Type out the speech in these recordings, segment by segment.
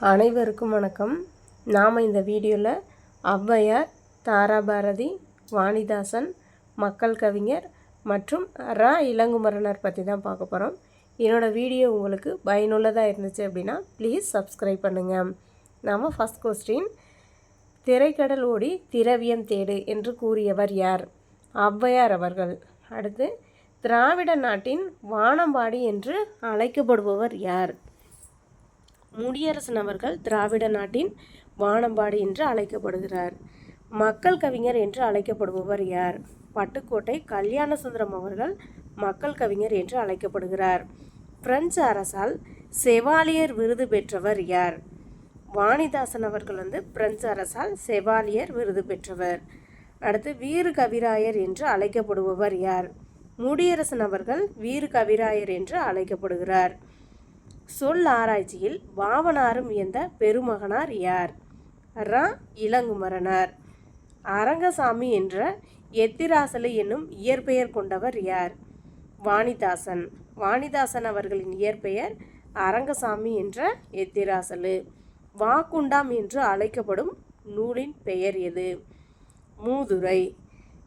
அனைவருக்கும் வணக்கம். நாம் இந்த வீடியோவில் ஔவையார் தாராபாரதி வாணிதாசன் மக்கள் கவிஞர் மற்றும் ரா. இளங்குமரனர் பற்றி தான் பார்க்க போகிறோம் என்னோடய வீடியோ உங்களுக்கு பயனுள்ளதாக இருந்துச்சு அப்படின்னா ப்ளீஸ் சப்ஸ்கிரைப் பண்ணுங்கள் நாம் ஃபஸ்ட் கொஸ்டின் திரைக்கடல் ஓடி திரவியம் தேடு என்று கூறியவர் யார்? ஔவையார் அவர்கள். அடுத்து திராவிட நாட்டின் வானம்பாடி என்று அழைக்கப்படுபவர் யார்? முடியரசன் அவர்கள் திராவிட நாட்டின் வானம்பாடி என்று அழைக்கப்படுகிறார். மக்கள் கவிஞர் என்று அழைக்கப்படுபவர் யார்? பட்டுக்கோட்டை கல்யாணசுந்தரம் அவர்கள் மக்கள் கவிஞர் என்று அழைக்கப்படுகிறார். பிரெஞ்சு அரசால் செவாலியர் விருது பெற்றவர் யார்? வாணிதாசன் அவர்கள் வந்து பிரெஞ்சு அரசால் செவாலியர் விருது பெற்றவர். அடுத்து வீறு கவிராயர் என்று அழைக்கப்படுபவர் யார்? முடியரசன் அவர்கள் வீறு கவிராயர் என்று அழைக்கப்படுகிறார். சொல் ஆராய்ச்சியில் வாவனாரும் இயந்த பெருமகனார் யார்? ரா. இளங்குமரனார். அரங்கசாமி என்ற எத்திராசலு என்னும் இயற்பெயர் கொண்டவர் யார்? வாணிதாசன். வாணிதாசன் அவர்களின் இயற்பெயர் அரங்கசாமி என்ற எத்திராசலு. வாக்குண்டாம் என்று அழைக்கப்படும் நூலின் பெயர் எது? மூதுரை.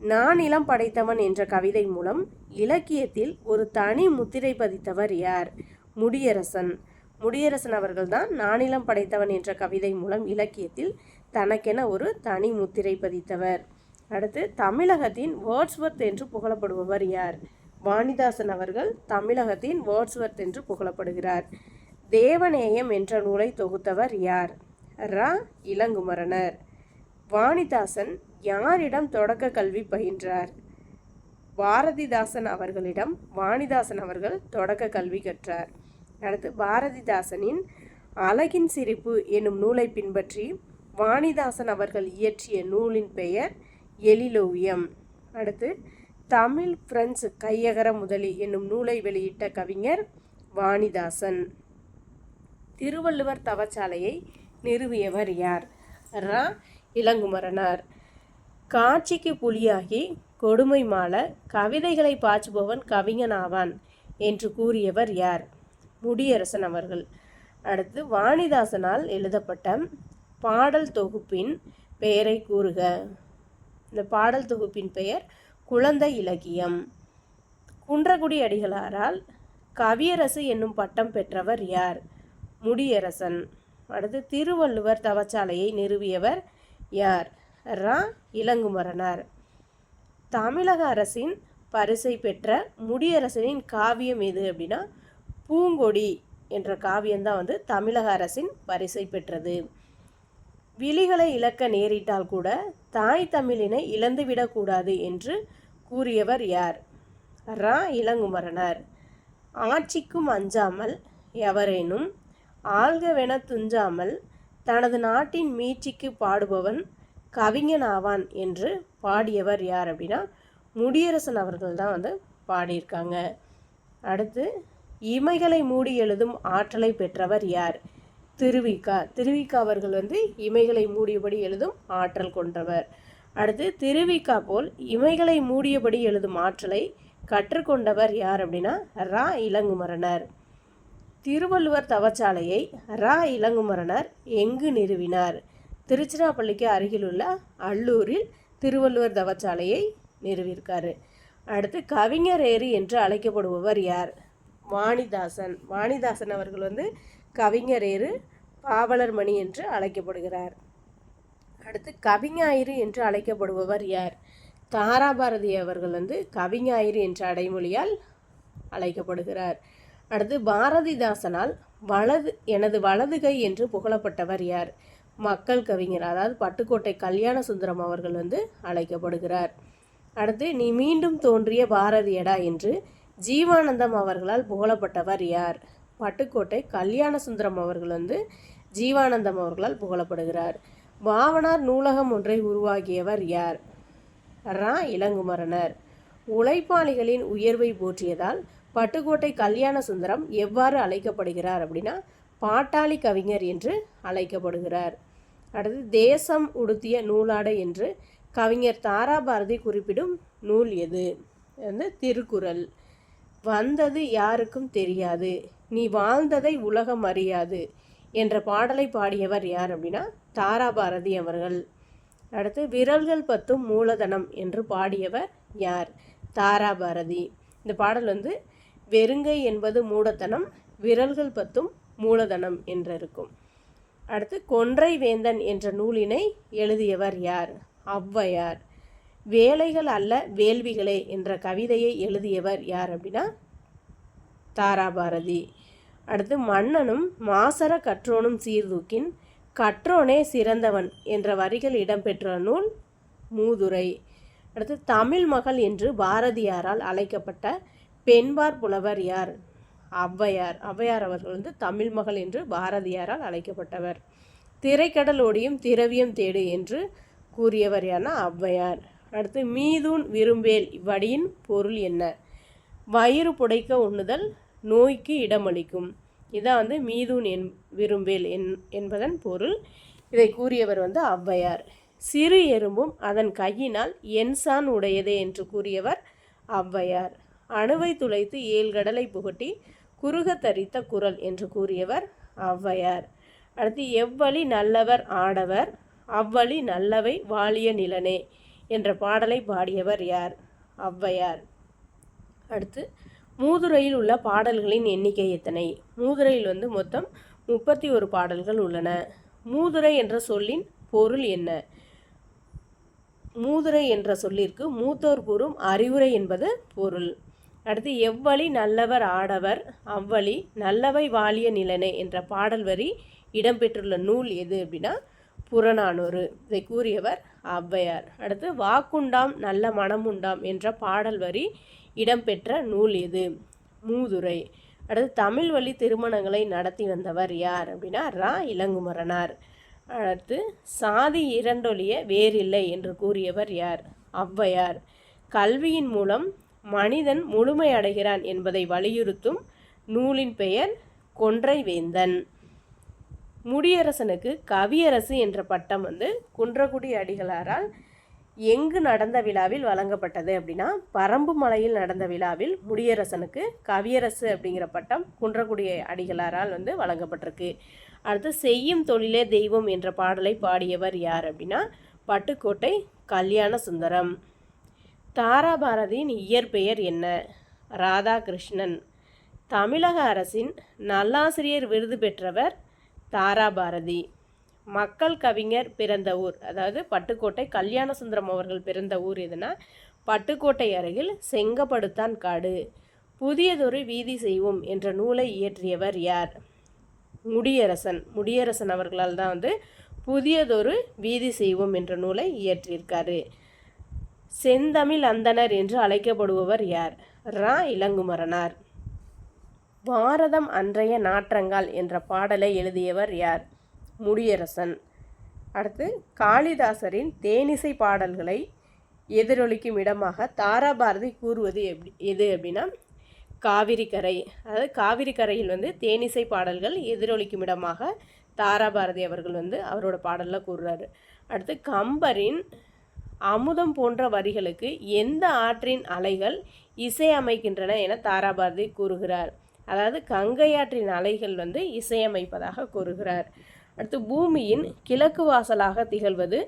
நான் இளம் படைத்தவன் என்ற கவிதை மூலம் இலக்கியத்தில் ஒரு தனி முத்திரை பதித்தவர் யார்? முடியரசன். முடியரசன் அவர்கள்தான் நானிலம் படைத்தவன் என்ற கவிதை மூலம் இலக்கியத்தில் தனக்கென ஒரு தனி முத்திரை பதித்தவர். அடுத்து தமிழகத்தின் வேர்ட்ஸ்வர்த் என்று புகழப்படுபவர் யார்? வாணிதாசன் அவர்கள் தமிழகத்தின் வேர்ட்ஸ்வர்த் என்று புகழப்படுகிறார். தேவநேயம் என்ற நூலை தொகுத்தவர் யார்? ரா. இளங்குமரனர். வாணிதாசன் யாரிடம் தொடக்க கல்வி பயின்றார்? பாரதிதாசன் அவர்களிடம் வாணிதாசன் அவர்கள் தொடக்க கல்வி கற்றார். அடுத்து பாரதிதாசனின் அழகின் சிரிப்பு என்னும் நூலை பின்பற்றி வாணிதாசன் அவர்கள் இயற்றிய நூலின் பெயர் எழிலோவியம் அடுத்து தமிழ் பிரெஞ்சு கையகர முதலி என்னும் நூலை வெளியிட்ட கவிஞர் வாணிதாசன். திருவள்ளுவர் தவச்சாலையை நிறுவியவர் யார்? ரா. இளங்குமரனார். காட்சிக்கு புலியாகி கொடுமை மால கவிதைகளை பாய்ச்சுபவன் கவிஞனாவான் என்று கூறியவர் யார்? முடியரசன் அவர்கள். அடுத்து வாணிதாசனால் எழுதப்பட்ட பாடல் தொகுப்பின் பெயரை கூறுக. இந்த பாடல் தொகுப்பின் பெயர் குழந்தை இலக்கியம். குன்றகுடி அடிகளாரால் கவியரசு என்னும் பட்டம் பெற்றவர் யார்? முடியரசன். அடுத்து திருவள்ளுவர் தவச்சாலையை நிறுவியவர் யார்? ரா இளங்குமரனார். தமிழக அரசின் பரிசை பெற்ற முடியரசனின் காவியம் எது அப்படின்னா பூங்கொடி என்ற காவியம்தான் வந்து தமிழக அரசின் பரிசை பெற்றது. விழிகளை இழக்க நேரிட்டால் கூட தாய் தமிழினை இழந்துவிடக்கூடாது என்று கூறியவர் யார்? ரா இளங்குமரனார். ஆட்சிக்கும் அஞ்சாமல் எவரேனும் ஆள்கவென துஞ்சாமல் தனது நாட்டின் மீட்சிக்கு பாடுபவன் கவிஞன் ஆவான் என்று பாடியவர் யார் அப்படின்னா முடியரசன் அவர்கள் தான் வந்து பாடியிருக்காங்க. அடுத்து இமைகளை மூடி எழுதும் ஆற்றலை பெற்றவர் யார்? திருவிக்கா. திருவிக்கா அவர்கள் வந்து இமைகளை மூடியபடி எழுதும் ஆற்றல் கொண்டவர். அடுத்து திருவிக்கா போல் இமைகளை மூடியபடி எழுதும் ஆற்றலை கற்றுக்கொண்டவர் யார் அப்படின்னா ரா. இளங்குமரனர். திருவள்ளுவர் தவச்சாலையை ரா. இளங்குமரனர் எங்கு நிறுவினார்? திருச்சிராப்பள்ளிக்கு அருகிலுள்ள அல்லூரில் திருவள்ளுவர் தவச்சாலையை நிறுவியிருக்காரு. அடுத்து கவிஞர் ஏரி என்று அழைக்கப்படுபவர் யார்? வாணிதாசன். வாணிதாசன் அவர்கள் வந்து கவிஞரேறு பாவலர் மணி என்று அழைக்கப்படுகிறார். அடுத்து கவிஞாயிறு என்று அழைக்கப்படுபவர் யார்? தாராபாரதி அவர்கள் வந்து கவிஞாயிறு என்ற அடைமொழியால் அழைக்கப்படுகிறார். அடுத்து பாரதிதாசனால் வலது எனது வலது கை என்று புகழப்பட்டவர் யார்? மக்கள் கவிஞர் அதாவது பட்டுக்கோட்டை கல்யாண சுந்தரம் அவர்கள் வந்து அழைக்கப்படுகிறார். அடுத்து நீ மீண்டும் தோன்றிய பாரதியடா என்று ஜீவானந்தம் அவர்களால் புகழப்பட்டவர் யார்? பட்டுக்கோட்டை கல்யாண சுந்தரம் அவர்கள் வந்து ஜீவானந்தம் அவர்களால் புகழப்படுகிறார். பாவனார் நூலகம் ஒன்றை உருவாக்கியவர் யார்? ரா. இளங்குமரனர். உழைப்பாளிகளின் உயர்வை போற்றியதால் பட்டுக்கோட்டை கல்யாண சுந்தரம் எவ்வாறு அழைக்கப்படுகிறார் அப்படின்னா பாட்டாளி கவிஞர் என்று அழைக்கப்படுகிறார். அடுத்து தேசம் உடுத்திய நூலாடை என்று கவிஞர் தாராபாரதி குறிப்பிடும் நூல் எது? வந்து திருக்குறள். வந்தது யாருக்கும் தெரியாது. நீ வாழ்ந்ததை உலகம் அறியாது என்ற பாடலை பாடியவர் யார் அப்படின்னா தாராபாரதி அவர்கள். அடுத்து விரல்கள் பத்தும் மூலதனம் என்று பாடியவர் யார்? தாராபாரதி. இந்த பாடல் வந்து வெறுங்கை என்பது மூடத்தனம் விரல்கள் பத்தும் மூலதனம் என்றிருக்கும். அடுத்து கொன்றை வேந்தன் என்ற நூலினை எழுதியவர் யார்? ஔவையார். வேலைகள் அல்ல வேள்விகளே என்ற கவிதையை எழுதியவர் யார் அப்படின்னா தாராபாரதி. அடுத்து மன்னனும் மாசர கற்றோனும் சீர்தூக்கின் கற்றோனே சிறந்தவன் என்ற வரிகள் இடம்பெற்ற நூல் மூதுரை. அடுத்து தமிழ் மகள் என்று பாரதியாரால் அழைக்கப்பட்ட பெண்பார் புலவர் யார்? ஔவையார். ஔவையார் அவர்கள் வந்து தமிழ் மகள் என்று பாரதியாரால் அழைக்கப்பட்டவர். திரைக்கடல் ஓடியும் திரவியம் தேடு என்று கூறியவர் யானா ஔவையார். அடுத்து மீதூன் விரும்பேல் இவ்வடியின் பொருள் என்ன? வயிறு புடைக்க உண்ணுதல் நோய்க்கு இடமளிக்கும். இதான் வந்து மீதூன் என் விரும்பேல் என் என்பதன் பொருள். இதை கூறியவர் வந்து ஔவையார். சிறு எறும்பும் அதன் கையினால் என்சான் உடையதே என்று கூறியவர் ஔவையார். அணுவை துளைத்து ஏழு கடலை புகட்டி குறுக தரித்த குரல் என்று கூறியவர் ஔவையார். அடுத்து எவ்வழி நல்லவர் ஆடவர் அவ்வழி நல்லவை வாழிய நிலனே என்ற பாடலை பாடியவர் யார்? ஔவையார். அடுத்து மூதுரையில் உள்ள பாடல்களின் எண்ணிக்கை எத்தனை? மூதுரையில் வந்து மொத்தம் முப்பத்தி ஒரு பாடல்கள் உள்ளன. மூதுரை என்ற சொல்லின் பொருள் என்ன? மூதுரை என்ற சொல்லிற்கு மூத்தோர் கூறும் அறிவுரை என்பது பொருள். அடுத்து எவ்வழி நல்லவர் ஆடவர் அவ்வழி நல்லவை வாழிய நிலனே என்ற பாடல் வரி இடம்பெற்றுள்ள நூல் எது அப்படின்னா புறநானூறு இதை கூறியவர் ஔவையார். அடுத்து வாக்குண்டாம் நல்ல மனமுண்டாம் என்ற பாடல் வரி இடம்பெற்ற நூல் எது? மூதுரை அடுத்து தமிழ் வழி திருமணங்களை நடத்தி வந்தவர் யார்? அப்படின்னா ரா. இளங்குமரனார். அடுத்து சாதி இரண்டொழிய வேறில்லை என்று கூறியவர் யார்? ஔவையார். கல்வியின் மூலம் மனிதன் முழுமையடைகிறான் என்பதை வலியுறுத்தும் நூலின் பெயர் கொன்றை வேந்தன் முடியரசனுக்கு கவியரசு என்ற பட்டம் வந்து குன்றக்குடி அடிகளாரால் எங்கு நடந்த விழாவில் வழங்கப்பட்டது அப்படின்னா பரம்பு மலையில் நடந்த விழாவில் முடியரசனுக்கு கவியரசு அப்படிங்கிற பட்டம் குன்றக்குடி அடிகளாரால் வந்து வழங்கப்பட்டிருக்கு. அடுத்து செய்யும் தொழிலே தெய்வம் என்ற பாடலை பாடியவர் யார் அப்படின்னா பட்டுக்கோட்டை கல்யாண சுந்தரம் தாராபாரதியின் இயற்பெயர் என்ன? ராதாகிருஷ்ணன். தமிழக அரசின் நல்லாசிரியர் விருது பெற்றவர் தாராபாரதி. மக்கள் கவிஞர் பிறந்த ஊர் அதாவது பட்டுக்கோட்டை கல்யாணசுந்தரம் அவர்கள் பிறந்த ஊர் எதுனா பட்டுக்கோட்டை அருகில் செங்கப்படுத்தான் காடு. புதியதொரு வீதி செய்வோம் என்ற நூலை இயற்றியவர் யார்? முடியரசன். முடியரசன் அவர்களால் தான் வந்து புதியதொரு வீதி செய்வோம் என்ற நூலை இயற்றியிருக்காரு. செந்தமிழ் அந்தனர் என்று அழைக்கப்படுபவர் யார்? ரா. இளங்குமரனார். பாரதம் அன்றைய நாற்றங்கால் என்ற பாடலை எழுதியவர் யார்? முடியரசன். அடுத்து காளிதாசரின் தேனிசை பாடல்களை எதிரொலிக்கும் இடமாக தாராபாரதி கூறுவது எப்படி எது அப்படின்னா காவிரி கரை அதாவது காவிரி கரையில் வந்து தேனிசை பாடல்கள் எதிரொலிக்கும் இடமாக தாராபாரதி அவர்கள் வந்து அவரோட பாடலில் கூறுறாரு. அடுத்து கம்பரின் அமுதம் போன்ற வரிகளுக்கு எந்த ஆற்றின் அலைகள் இசையமைக்கின்றன என தாராபாரதி கூறுகிறார். அதாவது கங்கையாற்றின் அலைகள் வந்து இசையமைப்பதாக கூறுகிறார். அடுத்து பூமியின் கிழக்கு வாசலாக திகழ்வது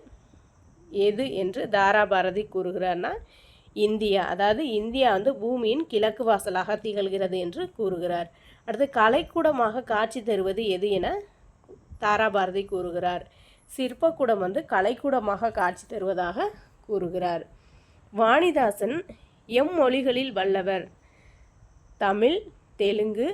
எது என்று தாராபாரதி கூறுகிறார்னா இந்தியா. அதாவது இந்தியா வந்து பூமியின் கிழக்கு வாசலாக திகழ்கிறது என்று கூறுகிறார். அடுத்து கலைக்கூடமாக காட்சி தருவது எது என தாராபாரதி கூறுகிறார். சிற்பக்கூடம் வந்து கலைக்கூடமாக காட்சி தருவதாக கூறுகிறார். வாணிதாசன் எம் மொழிகளில் வல்லவர். தமிழ் தெலுங்கு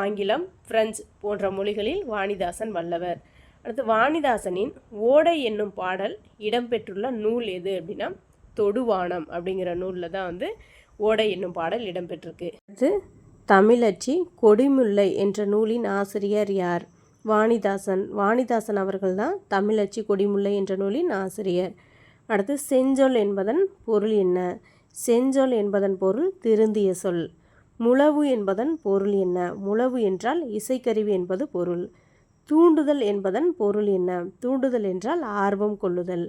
ஆங்கிலம் பிரெஞ்சு போன்ற மொழிகளில் வாணிதாசன் வல்லவர். அடுத்து வாணிதாசனின் ஓடை என்னும் பாடல் இடம்பெற்றுள்ள நூல் எது அப்படின்னா தொடுவானம் அப்படிங்கிற நூலில் தான் வந்து ஓடை என்னும் பாடல் இடம்பெற்றிருக்கு. அடுத்து தமிழச்சி கொடிமுல்லை என்ற நூலின் ஆசிரியர் யார்? வாணிதாசன். வாணிதாசன் அவர்கள் தான் தமிழச்சி கொடிமுல்லை என்ற நூலின் ஆசிரியர். அடுத்து செஞ்சொல் என்பதன் பொருள் என்ன? செஞ்சொல் என்பதன் பொருள் திருந்திய சொல். முழவு என்பதன் பொருள் என்ன? முழவு என்றால் இசைக்கருவி என்பது பொருள். தூண்டுதல் என்பதன் பொருள் என்ன? தூண்டுதல் என்றால் ஆர்வம் கொள்ளுதல்.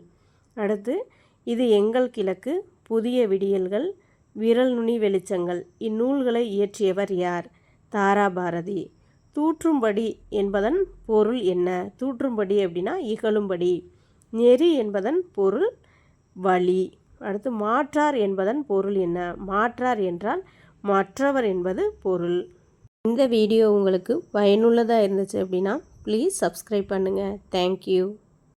அடுத்து இது எங்கள் கிழக்கு புதிய விடியல்கள் விரல் நுனி வெளிச்சங்கள் இந்நூல்களை இயற்றியவர் யார்? தாராபாரதி தூற்றும்படி என்பதன் பொருள் என்ன? தூற்றும்படி அப்படின்னா இகழும்படி. நெறி என்பதன் பொருள் வழி அடுத்து மாற்றார் என்பதன் பொருள் என்ன? மாற்றார் என்றால் மற்றவர் என்பது பொருள். இந்த வீடியோ உங்களுக்கு பயனுள்ளதாக இருந்துச்சு அப்படின்னா ப்ளீஸ் சப்ஸ்கிரைப் பண்ணுங்கள் தேங்க்யூ